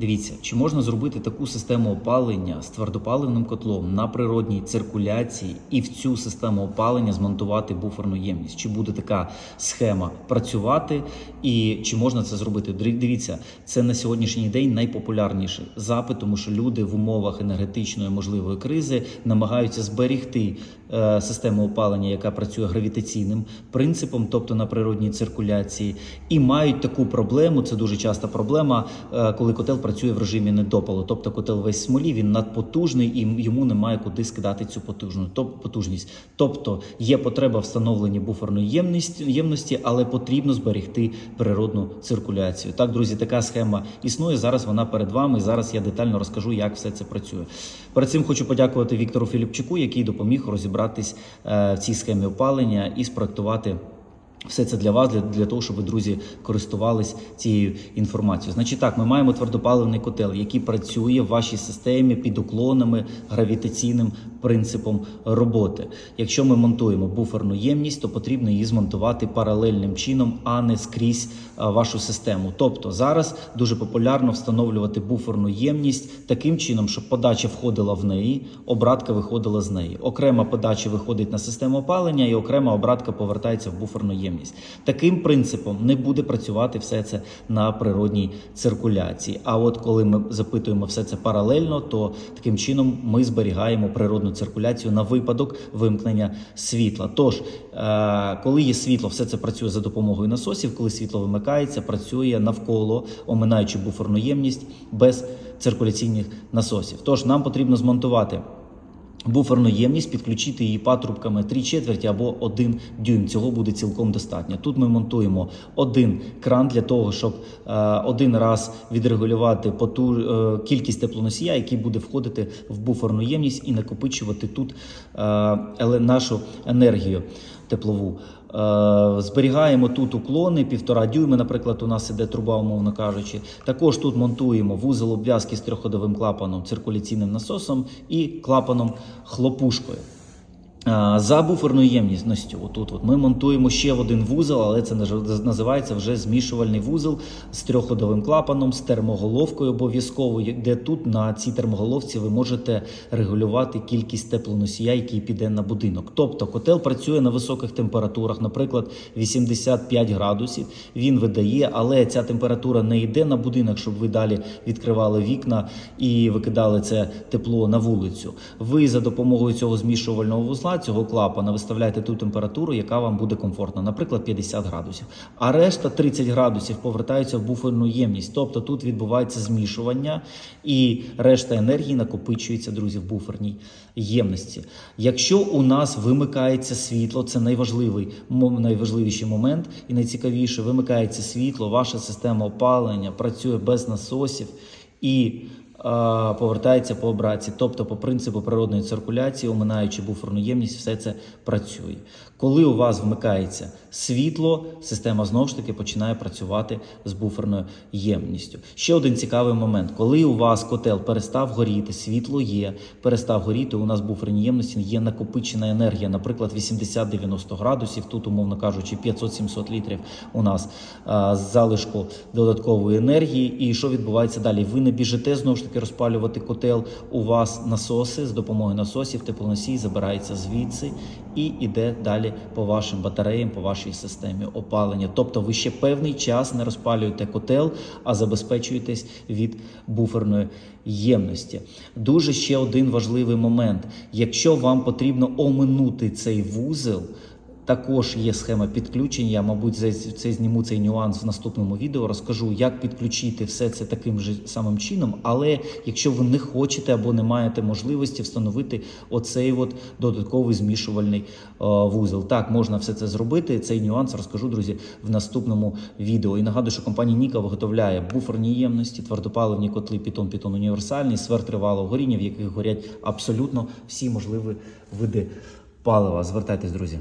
Дивіться, чи можна зробити таку систему опалення з твердопаливним котлом на природній циркуляції і в цю систему опалення змонтувати буферну ємність? Чи буде така схема працювати, і чи можна це зробити? Дивіться, це на сьогоднішній день найпопулярніший запит, тому що люди в умовах енергетичної можливої кризи намагаються зберегти е, систему опалення, яка працює гравітаційним принципом, тобто на природній циркуляції, і мають таку проблему. Це дуже часта проблема, е, коли котел працює в режимі недопалу. Тобто котел весь смолі, він надпотужний і йому немає куди скидати цю потужну потужність. Тобто є потреба встановлення буферної ємності, ємності, але потрібно зберегти природну циркуляцію. Так, друзі, така схема існує. Зараз вона перед вами. і Зараз я детально розкажу, як все це працює. Перед цим хочу подякувати Віктору Філіпчуку, який допоміг розібратись е, в цій схемі опалення і спроектувати. Все це для вас, для, для того, щоб ви, друзі, користувались цією інформацією. Значить, так, ми маємо твердопаливний котел, який працює в вашій системі під уклонами гравітаційним принципом роботи. Якщо ми монтуємо буферну ємність, то потрібно її змонтувати паралельним чином, а не скрізь вашу систему. Тобто зараз дуже популярно встановлювати буферну ємність таким чином, щоб подача входила в неї, обратка виходила з неї. Окрема подача виходить на систему опалення, і окрема обратка повертається в буферну ємність. Таким принципом не буде працювати все це на природній циркуляції. А от коли ми запитуємо все це паралельно, то таким чином ми зберігаємо природну циркуляцію на випадок вимкнення світла. Тож, е, коли є світло, все це працює за допомогою насосів. Коли світло вимикається, працює навколо, оминаючи буферну ємність без циркуляційних насосів. Тож нам потрібно змонтувати. Буферну ємність підключити її патрубками 3 четверті або 1 дюйм. Цього буде цілком достатньо. Тут ми монтуємо один кран для того, щоб е, один раз відрегулювати поту, е, кількість теплоносія, який буде входити в буферну ємність і накопичувати тут е, нашу енергію теплову. Е, Зберігаємо тут уклони півтора дюйми. Наприклад, у нас іде труба, умовно кажучи. Також тут монтуємо вузол обв'язки з трьохходовим клапаном, циркуляційним насосом і клапаном хлопушкою. За буферною ємністю, отут от ми монтуємо ще один вузол, але це називається вже змішувальний вузол з трьохходовим клапаном, з термоголовкою обов'язково, де тут на цій термоголовці ви можете регулювати кількість теплоносія, який піде на будинок. Тобто котел працює на високих температурах, наприклад, 85 градусів. Він видає, але ця температура не йде на будинок, щоб ви далі відкривали вікна і викидали це тепло на вулицю. Ви за допомогою цього змішувального вузла, цього клапана, виставляєте ту температуру, яка вам буде комфортна, наприклад, 50 градусів. А решта 30 градусів повертаються в буферну ємність. Тобто тут відбувається змішування, і решта енергії накопичується, друзі, в буферній ємності. Якщо у нас вимикається світло, це найважливий найважливіший момент і найцікавіше, вимикається світло, ваша система опалення працює без насосів і повертається по обратці, тобто по принципу природної циркуляції, оминаючи буферну ємність, все це працює. Коли у вас вмикається світло, система знову ж таки починає працювати з буферною ємністю. Ще один цікавий момент: коли у вас котел перестав горіти, світло є, перестав горіти, у нас в буферній ємності є накопичена енергія, наприклад, 80-90 градусів. Тут, умовно кажучи, 500-700 літрів у нас а, залишку додаткової енергії. І що відбувається далі? Ви не біжите знову ж таки розпалювати котел. У вас насоси з допомогою насосів, теплоносій забирається звідси і йде далі по вашим батареям, по вашій системі опалення. Тобто ви ще певний час не розпалюєте котел, а забезпечуєтесь від буферної ємності. Дуже ще один важливий момент: якщо вам потрібно оминути цей вузел. Також є схема підключення. Мабуть, це, це зніму цей нюанс в наступному відео. Розкажу, як підключити все це таким же самим чином. Але якщо ви не хочете або не маєте можливості встановити оцей от додатковий змішувальний е, вузол, так можна все це зробити. Цей нюанс розкажу, друзі, в наступному відео. І нагадую, що компанія Ніка виготовляє буферні ємності, твердопаливні котли Python Python універсальний, тривалого горіння, в яких горять абсолютно всі можливі види палива. Звертайтесь, друзі.